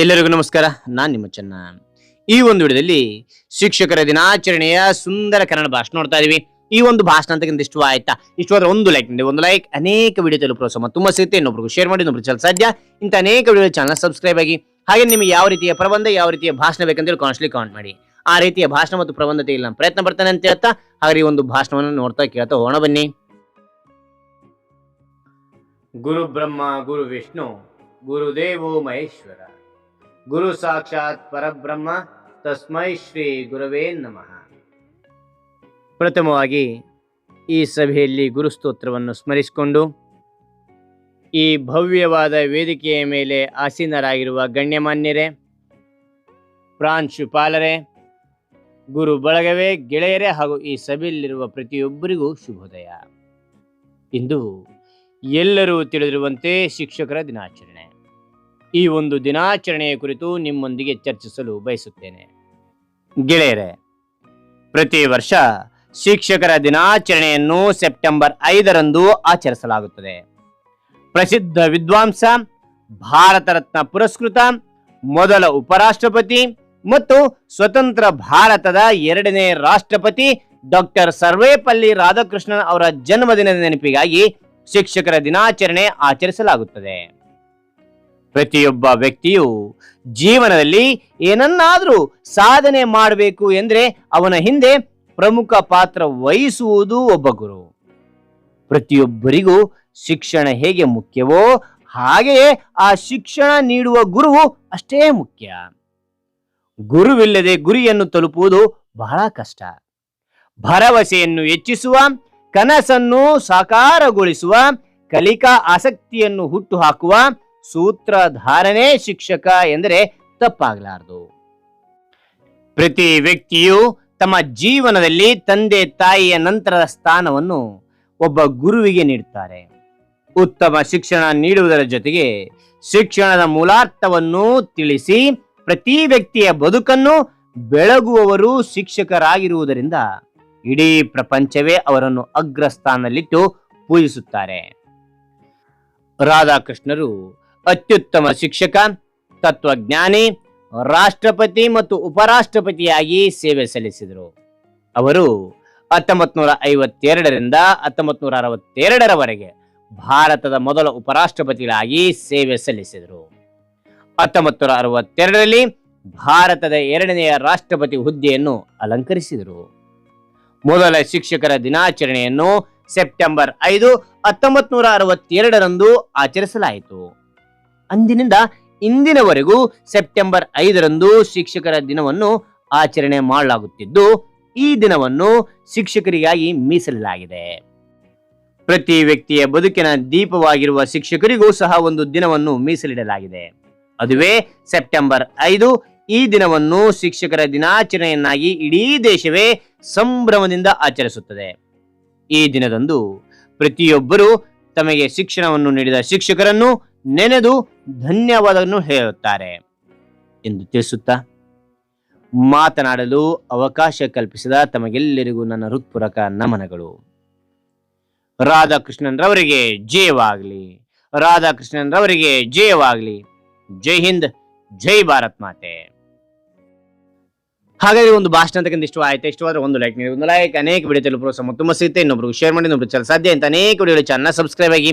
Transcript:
ಎಲ್ಲರಿಗೂ ನಮಸ್ಕಾರ, ನಾನು ನಿಮ್ಮ ಚೆನ್ನ. ಈ ಒಂದು ವಿಡಿಯೋದಲ್ಲಿ ಶಿಕ್ಷಕರ ದಿನಾಚರಣೆಯ ಸುಂದರ ಕನ್ನಡ ಭಾಷಣ ನೋಡ್ತಾ ಇದೀವಿ. ಈ ಒಂದು ಭಾಷಣ ಅಂತ ಇಷ್ಟ ಆಯ್ತಾ? ಇಷ್ಟವಾದ್ರೆ ಒಂದು ಲೈಕ್ ನೀಡಿ ಒಂದು ಲೈಕ್ ಅನೇಕ ವಿಡಿಯೋ ತಲುಪ ಪ್ರೋತ್ಸಾಹ ತುಂಬ ಸಿಗುತ್ತೆ. ಇನ್ನೊಬ್ರಿಗೂ ಶೇರ್ ಮಾಡಿ ಇನ್ನೊಬ್ರು ಚಲ ಸಾಧ್ಯ. ಇಂಥ ಅನೇಕ ವಿಡಿಯೋ ಚಾನಲ್ ಸಬ್ಸ್ಕ್ರೈಬ್ ಆಗಿ, ಹಾಗೆ ನಿಮಗೆ ಯಾವ ರೀತಿಯ ಪ್ರಬಂಧ, ಯಾವ ರೀತಿಯ ಭಾಷಣ ಬೇಕಂತೇಳಿ ಕಾನ್ಸ್ಟ್ಲಿ ಕಾಮೆಂಟ್ ಮಾಡಿ. ಆ ರೀತಿಯ ಭಾಷಣ ಮತ್ತು ಪ್ರಬಂಧತೆ ಇಲ್ಲ, ಪ್ರಯತ್ನ ಬರ್ತಾನೆ ಅಂತ ಹೇಳ್ತಾ, ಹಾಗೆ ಈ ಒಂದು ಭಾಷಣವನ್ನು ನೋಡ್ತಾ ಕೇಳ್ತಾ ಹೋಗೋಣ ಬನ್ನಿ. ಗುರು ಬ್ರಹ್ಮ, ಗುರು ವಿಷ್ಣು, ಗುರುದೇವೋ ಮಹೇಶ್ವರ. ಗುರು ಸಾಕ್ಷಾತ್ ಪರಬ್ರಹ್ಮ, ತಸ್ಮೈ ಶ್ರೀ ಗುರವೇ ನಮಃ. ಪ್ರಥಮವಾಗಿ ಈ ಸಭೆಯಲ್ಲಿ ಗುರುಸ್ತೋತ್ರವನ್ನು ಸ್ಮರಿಸಿಕೊಂಡು, ಈ ಭವ್ಯವಾದ ವೇದಿಕೆಯ ಮೇಲೆ ಆಸೀನರಾಗಿರುವ ಗಣ್ಯಮಾನ್ಯರೇ ಪ್ರಾಂಶುಪಾಲರೇ ಗುರು ಬಳಗವೇ ಗೆಳೆಯರೇ ಹಾಗೂ ಈ ಸಭೆಯಲ್ಲಿರುವ ಪ್ರತಿಯೊಬ್ಬರಿಗೂ ಶುಭೋದಯ. ಇಂದು ಎಲ್ಲರೂ ತಿಳಿದಿರುವಂತೆ ಶಿಕ್ಷಕರ ದಿನಾಚರಣೆ. ಈ ಒಂದು ದಿನಾಚರಣೆಯ ಕುರಿತು ನಿಮ್ಮೊಂದಿಗೆ ಚರ್ಚಿಸಲು ಬಯಸುತ್ತೇನೆ. ಗೆಳೆಯರೇ, ಪ್ರತಿ ವರ್ಷ ಶಿಕ್ಷಕರ ದಿನಾಚರಣೆಯನ್ನು ಸೆಪ್ಟೆಂಬರ್ ಐದರಂದು ಆಚರಿಸಲಾಗುತ್ತದೆ. ಪ್ರಸಿದ್ಧ ವಿದ್ವಾಂಸ, ಭಾರತ ರತ್ನ ಪುರಸ್ಕೃತ, ಮೊದಲ ಉಪರಾಷ್ಟ್ರಪತಿ ಮತ್ತು ಸ್ವತಂತ್ರ ಭಾರತದ ಎರಡನೇ ರಾಷ್ಟ್ರಪತಿ ಡಾಕ್ಟರ್ ಸರ್ವೇಪಲ್ಲಿ ರಾಧಾಕೃಷ್ಣನ್ ಅವರ ಜನ್ಮದಿನದ ನೆನಪಿಗಾಗಿ ಶಿಕ್ಷಕರ ದಿನಾಚರಣೆ ಆಚರಿಸಲಾಗುತ್ತದೆ. ಪ್ರತಿಯೊಬ್ಬ ವ್ಯಕ್ತಿಯು ಜೀವನದಲ್ಲಿ ಏನನ್ನಾದರೂ ಸಾಧನೆ ಮಾಡಬೇಕು ಎಂದರೆ ಅವನ ಹಿಂದೆ ಪ್ರಮುಖ ಪಾತ್ರ ವಹಿಸುವುದು ಒಬ್ಬ ಗುರು. ಪ್ರತಿಯೊಬ್ಬರಿಗೂ ಶಿಕ್ಷಣ ಹೇಗೆ ಮುಖ್ಯವೋ ಹಾಗೆಯೇ ಆ ಶಿಕ್ಷಣ ನೀಡುವ ಗುರುವು ಅಷ್ಟೇ ಮುಖ್ಯ. ಗುರುವಿಲ್ಲದೆ ಗುರಿಯನ್ನು ತಲುಪುವುದು ಬಹಳ ಕಷ್ಟ. ಭರವಸೆಯನ್ನು ಹೆಚ್ಚಿಸುವ, ಕನಸನ್ನು ಸಾಕಾರಗೊಳಿಸುವ, ಕಲಿಕಾ ಆಸಕ್ತಿಯನ್ನು ಹುಟ್ಟುಹಾಕುವ ಸೂತ್ರಧಾರನೇ ಶಿಕ್ಷಕ ಎಂದರೆ ತಪ್ಪಾಗಲಾರದು. ಪ್ರತಿ ವ್ಯಕ್ತಿಯು ತಮ್ಮ ಜೀವನದಲ್ಲಿ ತಂದೆ ತಾಯಿಯ ನಂತರದ ಸ್ಥಾನವನ್ನು ಒಬ್ಬ ಗುರುವಿಗೆ ನೀಡುತ್ತಾರೆ. ಉತ್ತಮ ಶಿಕ್ಷಣ ನೀಡುವುದರ ಜೊತೆಗೆ ಶಿಕ್ಷಣದ ಮೂಲಾರ್ಥವನ್ನು ತಿಳಿಸಿ ಪ್ರತಿ ವ್ಯಕ್ತಿಯ ಬದುಕನ್ನು ಬೆಳಗುವವರು ಶಿಕ್ಷಕರಾಗಿರುವುದರಿಂದ ಇಡೀ ಪ್ರಪಂಚವೇ ಅವರನ್ನು ಅಗ್ರಸ್ಥಾನದಲ್ಲಿಟ್ಟು ಪೂಜಿಸುತ್ತಾರೆ. ರಾಧಾಕೃಷ್ಣರು ಅತ್ಯುತ್ತಮ ಶಿಕ್ಷಕ, ತತ್ವಜ್ಞಾನಿ, ರಾಷ್ಟ್ರಪತಿ ಮತ್ತು ಉಪರಾಷ್ಟ್ರಪತಿಯಾಗಿ ಸೇವೆ ಸಲ್ಲಿಸಿದರು. ಅವರು ಹತ್ತೊಂಬತ್ ನೂರ ಐವತ್ತೆರಡರಿಂದ ಹತ್ತೊಂಬತ್ ನೂರ ಅರವತ್ತೆರಡರವರೆಗೆ ಭಾರತದ ಮೊದಲ ಉಪರಾಷ್ಟ್ರಪತಿಗಳಾಗಿ ಸೇವೆ ಸಲ್ಲಿಸಿದರು. ಹತ್ತೊಂಬತ್ತು ನೂರ ಅರವತ್ತೆರಡರಲ್ಲಿ ಭಾರತದ ಎರಡನೆಯ ರಾಷ್ಟ್ರಪತಿ ಹುದ್ದೆಯನ್ನು ಅಲಂಕರಿಸಿದರು. ಮೊದಲ ಶಿಕ್ಷಕರ ದಿನಾಚರಣೆಯನ್ನು ಸೆಪ್ಟೆಂಬರ್ ಐದು ಹತ್ತೊಂಬತ್ ನೂರ ಅರವತ್ತೆರಡರಂದು ಆಚರಿಸಲಾಯಿತು. ಅಂದಿನಿಂದ ಇಂದಿನವರೆಗೂ ಸೆಪ್ಟೆಂಬರ್ ಐದರಂದು ಶಿಕ್ಷಕರ ದಿನವನ್ನು ಆಚರಣೆ ಮಾಡಲಾಗುತ್ತಿದ್ದು, ಈ ದಿನವನ್ನು ಶಿಕ್ಷಕರಿಗಾಗಿ ಮೀಸಲಿಡಲಾಗಿದೆ ಪ್ರತಿ ವ್ಯಕ್ತಿಯ ಬದುಕಿನ ದೀಪವಾಗಿರುವ ಶಿಕ್ಷಕರಿಗೂ ಸಹ ಒಂದು ದಿನವನ್ನು ಮೀಸಲಿಡಲಾಗಿದೆ. ಅದುವೇ ಸೆಪ್ಟೆಂಬರ್ ಐದು, ಈ ದಿನವನ್ನು ಶಿಕ್ಷಕರ ದಿನಾಚರಣೆಯನ್ನಾಗಿ ಇಡೀ ದೇಶವೇ ಸಂಭ್ರಮದಿಂದ ಆಚರಿಸುತ್ತದೆ. ಈ ದಿನದಂದು ಪ್ರತಿಯೊಬ್ಬರೂ ತಮಗೆ ಶಿಕ್ಷಣವನ್ನು ನೀಡಿದ ಶಿಕ್ಷಕರನ್ನು ನೆನೆದು ಧನ್ಯವಾದವನ್ನು ಹೇಳುತ್ತಾರೆ ಎಂದು ತಿಳಿಸುತ್ತಾ ಮಾತನಾಡಲು ಅವಕಾಶ ಕಲ್ಪಿಸಿದ ತಮಗೆಲ್ಲರಿಗೂ ನನ್ನ ಹೃತ್ಪೂರಕ ನಮನಗಳು. ರಾಧಾಕೃಷ್ಣನ್ ರವರಿಗೆ ಜಯವಾಗಲಿ. ರಾಧಾಕೃಷ್ಣನ್ ರವರಿಗೆ ಜಯವಾಗಲಿ. ಜೈ ಹಿಂದ್, ಜೈ ಭಾರತ್ ಮಾತೆ. ಹಾಗಾಗಿ ಒಂದು ಭಾಷಣ ಅಂತಕ್ಕಂಥ ಇಷ್ಟ ಇಷ್ಟವಾದ್ರೆ ಒಂದು ಲೈಕ್ ನೀಡಿ, ಒಂದು ಲೈಕ್ ಅನೇಕ ವಿಡಿಯೋ ಪ್ರೋತ್ಸಾಹ ತುಂಬ ಸಿಗುತ್ತೆ. ಇನ್ನೊಬ್ರಿಗೆ ಶೇರ್ ಮಾಡಿ, ಇನ್ನೊಬ್ರು ಸಾಧ್ಯ ಅಂತ ಅನೇಕ ವಿಡಿಯೋ ಚಾನಲ್ ಸಬ್ಸ್ಕ್ರೈಬ್ ಆಗಿ